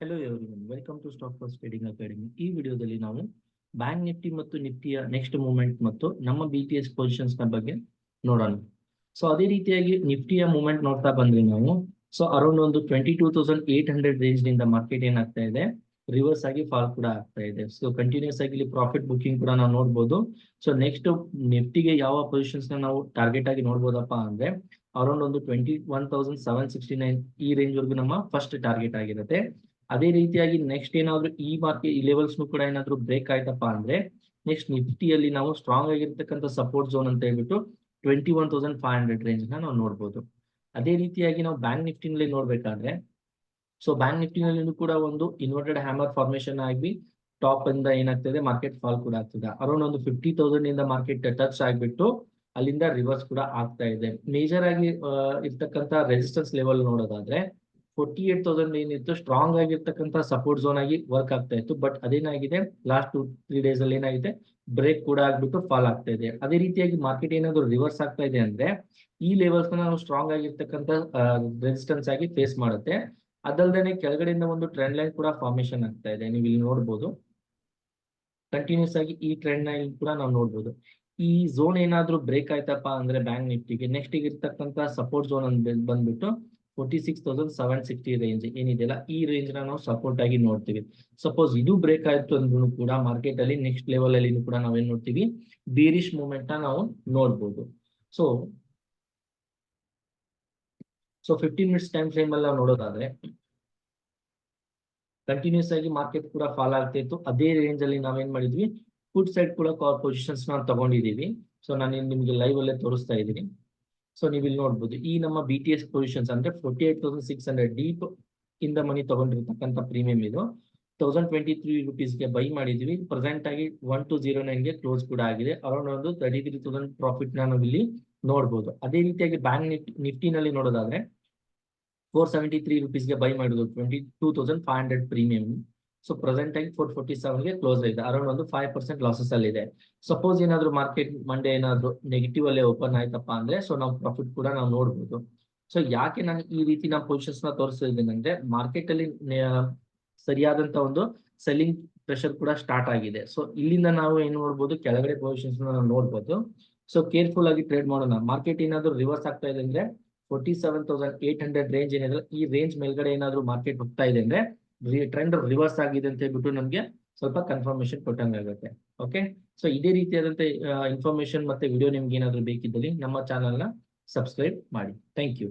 Hello everyone welcome to stock first trading academy ಈ ವಿಡಿಯೋದಲ್ಲಿ ನಾವು ಬ್ಯಾಂಕ್ ನಿಫ್ಟಿ ಮತ್ತು ನಿಫ್ಟಿಯ ನೆಕ್ಸ್ಟ್ ಮೂವ್ಮೆಂಟ್ ಮತ್ತು ನಮ್ಮ ಬಿ ಟಿ ಎಸ್ ಪೊಸಿಷನ್ಸ್ನ ಬಗ್ಗೆ ನೋಡೋಣ. ಸೊ ಅದೇ ರೀತಿಯಾಗಿ ನಿಫ್ಟಿಯ ಮೂವ್ಮೆಂಟ್ ನೋಡ್ತಾ ಬಂದ್ವಿ ನಾವು. ಸೊ ಅರೌಂಡ್ ಒಂದು twenty two thousand eight hundred ರೇಂಜ್ನಿಂದ market ಏನಾಗ್ತಾ ಇದೆ? ರಿವರ್ಸ್ ಆಗಿ ಫಾಲ್ ಕೂಡ ಆಗ್ತಾ ಇದೆ. ಸೊ ಕಂಟಿನ್ಯೂಸ್ ಆಗಿ ಇಲ್ಲಿ ಪ್ರಾಫಿಟ್ ಬುಕಿಂಗ್ ಕೂಡ ನಾವು ನೋಡ್ಬೋದು. ಸೊ ನೆಕ್ಸ್ಟ್ ನಿಫ್ಟಿಗೆ ಯಾವ ಪೊಸಿಷನ್ಸ್ ನಾವು ಟಾರ್ಗೆಟ್ ಆಗಿ ನೋಡ್ಬೋದಪ್ಪ ಅಂದ್ರೆ ಅರೌಂಡ್ ಒಂದು twenty one thousand seven sixty nine ಈ ರೇಂಜ್ ವರ್ಗೂ ನಮ್ಮ ಫಸ್ಟ್ ಟಾರ್ಗೆಟ್ ಆಗಿರುತ್ತೆ. ಅದೇ ರೀತಿಯಾಗಿ ನೆಕ್ಸ್ಟ್ ಏನಾದ್ರು ಈ ಮಾರ್ಕೆಟ್ ಈ ಲೆವೆಲ್ಸ್ ಕೂಡ ಏನಾದ್ರು ಬ್ರೇಕ್ ಆಯ್ತಪ್ಪ ಅಂದ್ರೆ ನೆಕ್ಸ್ಟ್ ನಿಫ್ಟಿಯಲ್ಲಿ ನಾವು ಸ್ಟ್ರಾಂಗ್ ಆಗಿರ್ತಕ್ಕಂಥ ಸಪೋರ್ಟ್ ಝೋನ್ ಅಂತ ಹೇಳ್ಬಿಟ್ಟು twenty one thousand five hundred range ನಾವು ನೋಡ್ಬೋದು. ಅದೇ ರೀತಿಯಾಗಿ ನಾವು ಬ್ಯಾಂಕ್ ನಿಫ್ಟಿನಲ್ಲಿ ನೋಡ್ಬೇಕಾದ್ರೆ ಸೊ ಬ್ಯಾಂಕ್ ನಿಫ್ಟಿನಲ್ಲಿ ಕೂಡ ಒಂದು ಇನ್ವರ್ಟೆಡ್ ಹ್ಯಾಮರ್ ಫಾರ್ಮೇಶನ್ ಆಗಿ ಟಾಪ್ ಇಂದ ಏನಾಗ್ತದೆ ಮಾರ್ಕೆಟ್ ಫಾಲ್ ಕೂಡ ಆಗ್ತದೆ. ಅರೌಂಡ್ ಒಂದು ಫಿಫ್ಟಿ ತೌಸಂಡ್ ಇಂದ ಮಾರ್ಕೆಟ್ ಟಚ್ ಆಗ್ಬಿಟ್ಟು ಅಲ್ಲಿಂದ ರಿವರ್ಸ್ ಕೂಡ ಆಗ್ತಾ ಇದೆ. ಮೇಜರ್ ಆಗಿ ಇರ್ತಕ್ಕಂಥ ರೆಸಿಸ್ಟೆನ್ಸ್ ಲೆವೆಲ್ ನೋಡೋದಾದ್ರೆ ಫೋರ್ಟಿ ಏಟ್ ತೌಸಂಡ್ ಏನಿತ್ತು ಸ್ಟ್ರಾಂಗ್ ಆಗಿರ್ತಕ್ಕಂಥ ಸಪೋರ್ಟ್ ಝೋನ್ ಆಗಿ ವರ್ಕ್ ಆಗ್ತಾ ಇತ್ತು. ಬಟ್ ಅದೇನಾಗಿದೆ? ಲಾಸ್ಟ್ ಟು ತ್ರೀ ಡೇಸ್ ಅಲ್ಲಿ ಏನಾಗಿದೆ? ಬ್ರೇಕ್ ಕೂಡ ಆಗ್ಬಿಟ್ಟು ಫಾಲ್ ಆಗ್ತಾ ಇದೆ. ಅದೇ ರೀತಿಯಾಗಿ ಮಾರ್ಕೆಟ್ ಏನಾದ್ರು ರಿವರ್ಸ್ ಆಗ್ತಾ ಇದೆ ಅಂದ್ರೆ ಈ ಲೆವೆಲ್ಸ್ ನಾವು ಸ್ಟ್ರಾಂಗ್ ಆಗಿರ್ತಕ್ಕಂಥ ರೆಸಿಸ್ಟೆನ್ಸ್ ಆಗಿ ಫೇಸ್ ಮಾಡುತ್ತೆ. ಅದಲ್ದೇನೆ ಕೆಳಗಡೆಯಿಂದ ಒಂದು ಟ್ರೆಂಡ್ ಲೈನ್ ಕೂಡ ಫಾರ್ಮೇಶನ್ ಆಗ್ತಾ ಇದೆ. ನೀವು ಇಲ್ಲಿ ನೋಡ್ಬೋದು. ಕಂಟಿನ್ಯೂಸ್ ಆಗಿ ಈ ಟ್ರೆಂಡ್ ಲೈನ್ ಕೂಡ ನಾವು ನೋಡ್ಬೋದು. ಈ ಝೋನ್ ಏನಾದ್ರೂ ಬ್ರೇಕ್ ಆಯ್ತಪ್ಪ ಅಂದ್ರೆ ಬ್ಯಾಂಕ್ ನಿಫ್ಟಿಗೆ ನೆಕ್ಸ್ಟ್ ಇರ್ತಕ್ಕಂತ ಸಪೋರ್ಟ್ ಝೋನ್ ಅಂತ ಬಂದ್ಬಿಟ್ಟು forty six thousand seven sixty range ಏನಿದೆಯಲ್ಲ, ಈ ರೇಂಜ್ ನಾವು ಸಪೋರ್ಟ್ ಆಗಿ ನೋಡ್ತೀವಿ. ಸಪೋಸ್ ಇದು ಬ್ರೇಕ್ ಆಯ್ತು ಅಂದ್ರೂ ಕೂಡ ಮಾರ್ಕೆಟ್ ಅಲ್ಲಿ ನೆಕ್ಸ್ಟ್ ಲೆವೆಲ್ ಅಲ್ಲಿ ಕೂಡ ನಾವೇನ್ ನೋಡ್ತೀವಿ? ಬೇರಿಶ್ ಮೂಮೆಂಟ್ನ ನಾವು ನೋಡ್ಬೋದು. So so fifteen minutes time frame ಅಲ್ಲಿ ನಾವು ನೋಡೋದಾದ್ರೆ ಕಂಟಿನ್ಯೂಸ್ ಆಗಿ ಮಾರ್ಕೆಟ್ ಕೂಡ ಫಾಲ್ ಆಗ್ತಾ ಇತ್ತು. ಅದೇ ರೇಂಜ್ ಅಲ್ಲಿ ನಾವೇನ್ ಮಾಡಿದ್ವಿ? ಫುಡ್ ಸೈಡ್ ಕೂಡ ಪೊಸಿಷನ್ಸ್ ನಾವು ತಗೊಂಡಿದೀವಿ. ಸೊ ನಾನು ನಿಮ್ಗೆ ಲೈವ್ ಅಲ್ಲೇ ತೋರಿಸ್ತಾ ಇದ್ದೀನಿ. ಸೊ ನೀವು ಇಲ್ಲಿ ನೋಡ್ಬೋದು, ಈ ನಮ್ಮ ಬಿ ಟಿ ಎಸ್ ಪೊಸಿಷನ್ಸ್ ಅಂದ್ರೆ forty eight thousand six hundred deep ಇಂದ ಮನಿ ತಗೊಂಡಿರ್ತಕ್ಕಂಥ ಪ್ರೀಮಿಯಂ ಇದು. ತೌಸಂಡ್ ಟ್ವೆಂಟಿ ತ್ರೀ ರುಪೀಸ್ಗೆ ಬೈ ಮಾಡಿದೀವಿ. ಪ್ರೆಸೆಂಟ್ ಆಗಿ ಒನ್ ಟು ಜೀರೋ ನೈನ್ಗೆ ಕ್ಲೋಸ್ ಕೂಡ ಆಗಿದೆ. ಅರೌಂಡ್ ಒಂದು ತರ್ಟಿ ತ್ರೀ ತೌಸಂಡ್ ಪ್ರಾಫಿಟ್ ನಾವು ಇಲ್ಲಿ ನೋಡ್ಬೋದು. ಅದೇ ರೀತಿಯಾಗಿ ಬ್ಯಾಂಕ್ ನಿಫ್ಟಿ ನಿಫ್ಟಿನಲ್ಲಿ ನೋಡೋದಾದ್ರೆ ಫೋರ್ ಸೆವೆಂಟಿ ತ್ರೀ ರುಪೀಸ್ಗೆ ಬೈ ಮಾಡಿದ್ರು twenty two thousand five hundred premium so present time four forty ಸೆವೆನ್ಗೆ close ಆಗಿದೆ. ಅರೌಂಡ್ ಒಂದು ಫೈವ್ ಪರ್ಸೆಂಟ್ ಲಾಸಸ್ ಅಲ್ಲಿ ಇದೆ. ಸಪೋಸ್ ಏನಾದ್ರು ಮಾರ್ಕೆಟ್ ಮಂಡೇ ಏನಾದ್ರು ನೆಗೆಟಿವ್ ಅಲ್ಲೇ ಓಪನ್ ಆಯ್ತಪ್ಪ ಅಂದ್ರೆ ಸೊ ನಾವು ಪ್ರಾಫಿಟ್ ಕೂಡ ನಾವು ನೋಡ್ಬೋದು. ಸೊ ಯಾಕೆ ನಾನು ಈ ರೀತಿ ನಾವು ಪೊಸಿಷನ್ಸ್ನ ತೋರಿಸಿದ್ದೀನಿ ಅಂದ್ರೆ ಮಾರ್ಕೆಟ್ ಅಲ್ಲಿ ಸರಿಯಾದಂತ ಒಂದು ಸೆಲ್ಲಿಂಗ್ ಪ್ರೆಷರ್ ಕೂಡ ಸ್ಟಾರ್ಟ್ ಆಗಿದೆ. ಸೊ ಇಲ್ಲಿಂದ ನಾವು ಏನ್ ನೋಡ್ಬೋದು, ಕೆಳಗಡೆ ಪೊಸಿಷನ್ಸ್ ನಾವು ನೋಡ್ಬೋದು. ಸೊ ಕೇರ್ಫುಲ್ ಆಗಿ ಟ್ರೇಡ್ ಮಾಡೋಣ. ಮಾರ್ಕೆಟ್ ಏನಾದ್ರು ರಿವರ್ಸ್ ಆಗ್ತಾ ಇದೆ ಅಂದ್ರೆ forty seven thousand eight hundred range ಏನಿದೆ, ಈ ರೇಂಜ್ ಮೇಲ್ಗಡೆ ಏನಾದ್ರು ಮಾರ್ಕೆಟ್ ಹೋಗ್ತಾ ಇದೆ ಅಂದ್ರೆ ಟ್ರೆಂಡ್ ರಿವರ್ಸ್ ಆಗಿದೆ ಅಂತ ಹೇಳ್ಬಿಟ್ಟು ನಮಗೆ ಸ್ವಲ್ಪ ಕನ್ಫರ್ಮೇಶನ್ ಕೊಟ್ಟಂಗಾಗುತ್ತೆ. ಓಕೆ ಸೊ ಇದೇ ರೀತಿಯಾದಂತ ಇನ್ಫಾರ್ಮೇಶನ್ ಮತ್ತೆ ವಿಡಿಯೋ ನಿಮ್ಗೆ ಏನಾದ್ರು ಬೇಕಿದ್ದಲ್ಲಿ ನಮ್ಮ ಚಾನಲ್ನ ಸಬ್ಸ್ಕ್ರೈಬ್ ಮಾಡಿ. Thank you